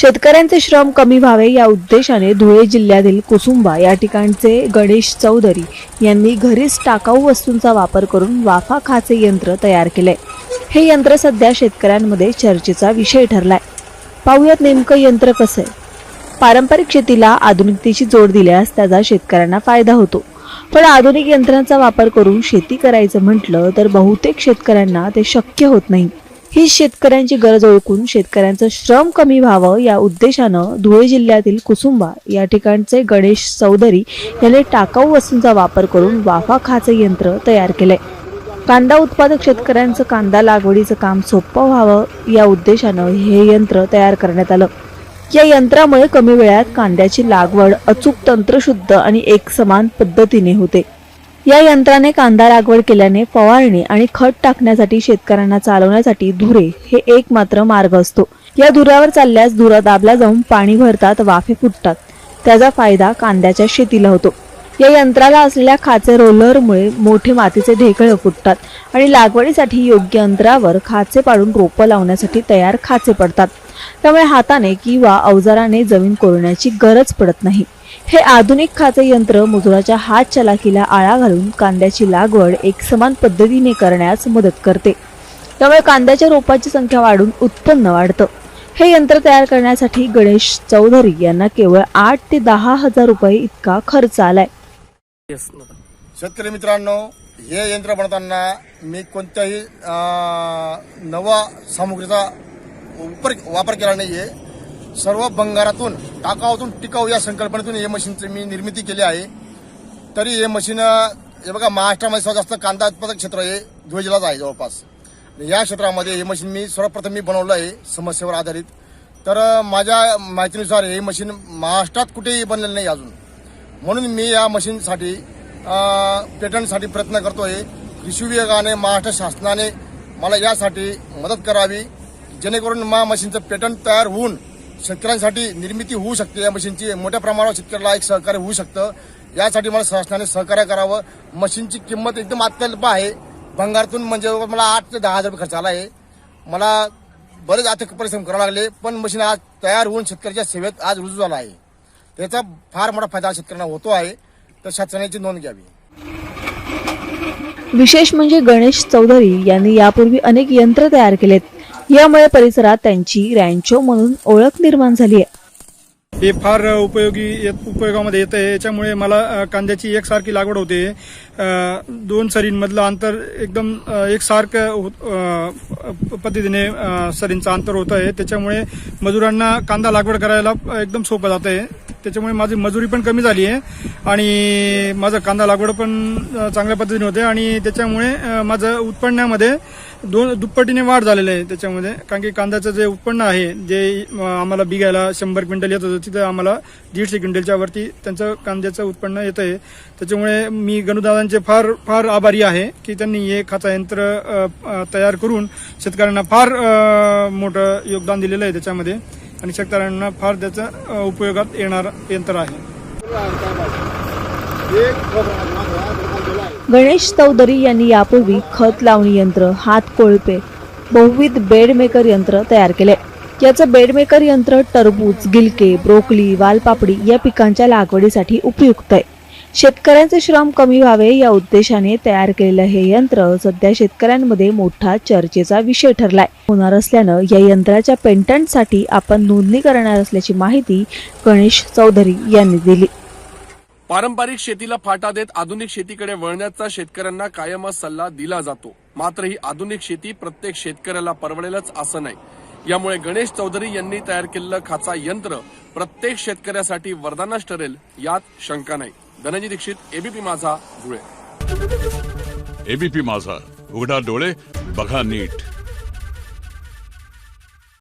शेतकऱ्यांचे श्रम कमी व्हावे या उद्देशाने धुळे जिल्ह्यातील कुसुंबा या ठिकाणचे गणेश चौधरी यांनी घरीच टाकाऊ वस्तूंचा वापर करून वाफा खाचे यंत्र तयार केले. हे यंत्र सध्या शेतकऱ्यांमध्ये चर्चेचा विषय ठरलाय. पाहूयात नेमकं यंत्र कसं आहे. पारंपरिक शेतीला आधुनिकतेची जोड दिल्यास त्याचा शेतकऱ्यांना फायदा होतो. पण आधुनिक यंत्रांचा वापर करून शेती करायचं म्हटलं तर बहुतेक शेतकऱ्यांना ते शक्य होत नाही. ही शेतकऱ्यांची गरज ओळखून शेतकऱ्यांचं श्रम कमी व्हावं या उद्देशानं धुळे जिल्ह्यातील कुसुंबा या ठिकाणचे गणेश चौधरी यांनी टाकाऊ वस्तूंचा वापर करून वाफा खाचे यंत्र तयार केलंय. कांदा उत्पादक शेतकऱ्यांचं कांदा लागवडीचं काम सोपं व्हावं या उद्देशानं हे यंत्र तयार करण्यात आलं. या यंत्रामुळे कमी वेळात कांद्याची लागवड अचूक तंत्रशुद्ध आणि एकसमान पद्धतीने होते. या यंत्राने कांदा लागवड केल्याने फवारणी आणि खत टाकण्यासाठी शेतकऱ्यांना चालवण्यासाठी धुरे हे एक मात्र मार्ग असतो. या धुऱ्यावर चालल्यास धुरा दाबला जाऊन पाणी भरतात वाफे फुटतात. त्याचा फायदा कांद्याच्या शेतीला होतो. या यंत्राला असलेल्या खाचे रोलरमुळे मोठे मातीचे ढेकळे फुटतात आणि लागवडीसाठी योग्य अंतरावर खाचे पाडून रोपं लावण्यासाठी तयार खाचे पडतात. त्यामुळे हाताने किंवा अवजाराने जमीन कोरण्याची गरज पडत नाही. हे आधुनिक खाते यंत्र मजुराच्या हात चलाकीला आळा घालून कांद्याची लागवड एक समान पद्धतीने करण्यास मदत करते. त्यामुळे कांद्याच्या रोपाची संख्या वाढून उत्पन्न वाढतं. हे यंत्र तयार करण्यासाठी गणेश चौधरी यांना केवळ आठ ते दहा हजार रुपये इतका खर्च आलाय. शेतकरी मित्रांनो हे यंत्र बनवताना मी कोणत्याही नवा सामुग्रीचा वापर केला नाहीये. सर्व बंगारातून टाकावातून टिकाऊ या संकल्पनेतून हे मशीनची मी निर्मिती केली आहे. तरी हे मशीन हे बघा महाराष्ट्रामध्ये सर्वात जास्त कांदा उत्पादक क्षेत्र हे धुळे जिल्ह्यात आहे जवळपास. या क्षेत्रामध्ये हे मशीन मी सर्वप्रथम मी बनवलं आहे समस्येवर आधारित. तर माझ्या माहितीनुसार हे मशीन महाराष्ट्रात कुठेही बनलेलं नाही अजून. म्हणून मी या मशीनसाठी पेटंटसाठी प्रयत्न करतोय. कृषी विभागाने महाराष्ट्र शासनाने मला यासाठी मदत करावी जेणेकरून मा मशीनचं पेटंट तयार होऊन शेतकऱ्यांसाठी निर्मिती होऊ शकते या मशीनची. मोठ्या प्रमाणावर शेतकऱ्याला एक सहकार्य होऊ शकतं. यासाठी मला शासनाने सहकार्य करावं. मशीनची किंमत एकदम अत्यल्प आहे. भंगारातून म्हणजे मला आठ ते दहा हजार रुपये खर्च आला आहे. मला बरेच आर्थिक परिश्रम करावे लागले पण मशीन आज तयार होऊन शेतकऱ्याच्या सेवेत आज रुजू झाला आहे. त्याचा फार मोठा फायदा शेतकऱ्यांना होतो आहे. तर शासनाची नोंद घ्यावी. विशेष म्हणजे गणेश चौधरी यांनी यापूर्वी अनेक यंत्र तयार केलेत. यामुळे परिसरात त्यांची रँचो म्हणून ओळख निर्माण झाली आहे हे फार उपयोगी उपयोगामध्ये येत आहे याच्यामुळे मला कांद्याची एकसारखी लागवड होते. दोन सरींमधलं अंतर एकदम एकसारखं पद्धतीने सरींचं अंतर होत आहे त्याच्यामुळे मजुरांना कांदा लागवड करायला एकदम सोपं जात आहे त्याच्यामुळे माझी मजुरी पण कमी झाली आहे. आणि माझं कांदा लागवड पण चांगल्या पद्धतीने होते. आणि त्याच्यामुळे माझं उत्पन्नामध्ये दोन दुप्पटीने वाढ झालेली आहे त्याच्यामध्ये. कारण की कांद्याचं जे उत्पन्न आहे जे आम्हाला बिघायला शंभर क्विंटल येत होतं तिथं आम्हाला दीडशे क्विंटलच्या वरती त्यांचं कांद्याचं उत्पन्न येत आहे त्याच्यामुळे मी गणुदादांचे फार फार आभारी आहे की त्यांनी हे खाचा यंत्र तयार करून शेतकऱ्यांना फार मोठं योगदान दिलेलं आहे त्याच्यामध्ये. आणि शेतकऱ्यांना फार त्याचं उपयोगात येणार यंत्र आहे. गणेश चौधरी यांनी यापूर्वी खत लावणी यंत्र हात कोळपे बहुविध बेडमेकर यंत्र तयार केले. याचं बेडमेकर यंत्र टरबूज गिलके ब्रोकली वालपापडी या पिकांच्या लागवडीसाठी उपयुक्त आहे. शेतकऱ्यांचे श्रम कमी व्हावे या उद्देशाने तयार केलेलं हे यंत्र सध्या शेतकऱ्यांमध्ये मोठा चर्चेचा विषय ठरलाय. होणार असल्यानं या यंत्राच्या पेटंटसाठी आपण नोंदणी करणार असल्याची माहिती गणेश चौधरी यांनी दिली. पारंपरिक शेतीला फाटा देत आधुनिक शेतीकडे वळण्याचा शेतकऱ्यांना कायमच सल्ला दिला जातो. मात्र ही आधुनिक शेती प्रत्येक शेतकऱ्याला परवडेलच असं नाही. यामुळे गणेश चौधरी यांनी तयार केलेलं खाचा यंत्र प्रत्येक शेतकऱ्यासाठी वरदानच ठरेल यात शंका नाही. धनंजय दीक्षित एबीपी माझा धुळे. एबीपी माझा. उघडा डोळे बघा नीट.